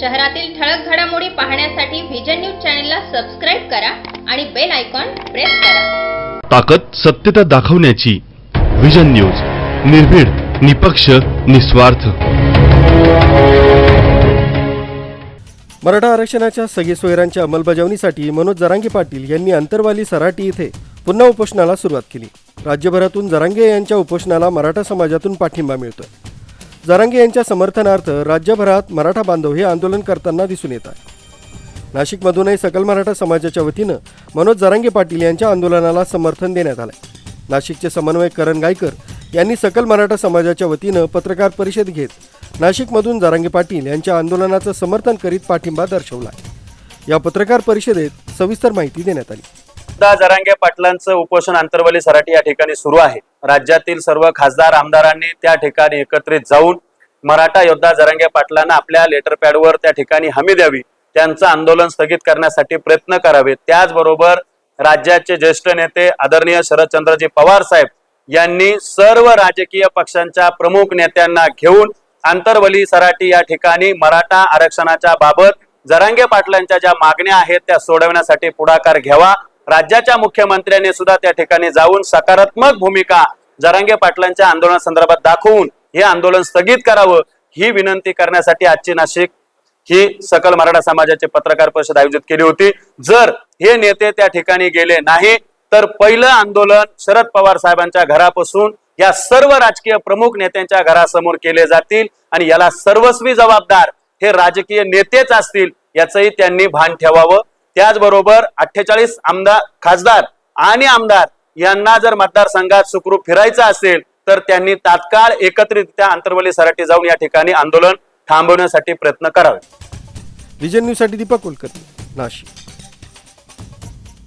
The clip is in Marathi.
शहरातील ठळक घडामोडी पाहण्यासाठी व्हिजन न्यूज चॅनलला सबस्क्राईब करा आणि बेल आयकॉन प्रेस करा. ताकद सत्यता दाखवण्याची विजन न्यूज निर्भीड निपक्ष निस्वार्थ. मराठा आरक्षणाच्या सगळे सोयऱ्यांच्या अंमलबजावणीसाठी मनोज जरांगे पाटील यांनी अंतरवाली सराटी येथे पुन्हा उपोषणाला सुरुवात केली. राज्यभरातून जरांगे यांच्या उपोषणाला मराठा समाजातून पाठिंबा मिळतोय. जारांगे यांच्या समर्थनार्थ राज्यभरात मराठा बांधव हे आंदोलन करताना दिसून येत आहे. नाशिकमधूनही सकल मराठा समाजाच्या वतीनं मनोज जारांगे पाटील यांच्या आंदोलनाला समर्थन देण्यात आलंय. नाशिकचे समन्वयक करण गायकर यांनी सकल मराठा समाजाच्या वतीनं पत्रकार परिषद घेत नाशिकमधून जारांगे पाटील यांच्या आंदोलनाचं समर्थन करीत पाठिंबा दर्शवला या पत्रकार परिषदेत सविस्तर माहिती देण्यात आली. सुद्धा जरांगे पाटलांचं उपोषण आंतरवली सराठी या ठिकाणी सुरू आहे. राज्यातील सर्व खासदार आमदारांनी त्या ठिकाणी एकत्रित जाऊन मराठा योद्धा जरांगे पाटलांना आपल्या लेटर पॅडवर त्या ठिकाणी हमी द्यावी त्यांचं आंदोलन स्थगित करण्यासाठी प्रयत्न करावे. त्याचबरोबर राज्याचे ज्येष्ठ नेते आदरणीय शरदचंद्रजी पवार साहेब यांनी सर्व राजकीय पक्षांच्या प्रमुख नेत्यांना घेऊन आंतरवली सराटी या ठिकाणी मराठा आरक्षणाच्या बाबत जरांगे पाटलांच्या ज्या मागण्या आहेत त्या सोडवण्यासाठी पुढाकार घ्यावा. राज्याच्या मुख्यमंत्र्यांनी सुद्धा त्या ठिकाणी जाऊन सकारात्मक भूमिका जरांगे पाटलांच्या आंदोलनासंदर्भात दाखवून हे आंदोलन स्थगित करावं ही विनंती करण्यासाठी आजची नाशिक ही सकल मराठा समाजाची पत्रकार परिषद आयोजित केली होती. जर हे नेते त्या ठिकाणी गेले नाही तर पहिलं आंदोलन शरद पवार साहेबांच्या घरापासून या सर्व राजकीय प्रमुख नेत्यांच्या घरासमोर केले जातील आणि याला सर्वस्वी जबाबदार हे राजकीय नेतेच असतील याचंही त्यांनी भान ठेवावं. त्याचबरोबर अठ्ठेचाळीस आमदार खासदार आणि आमदार यांना जर मतदारसंघात सुखरूप फिरायचं असेल तर त्यांनी तात्काळ एकत्रितरित्या आंतरवली सराटी जाऊन या ठिकाणी आंदोलन थांबवण्यासाठी प्रयत्न करावे. विजन न्यूजसाठी दीपक कुलकर्णी नाशिक.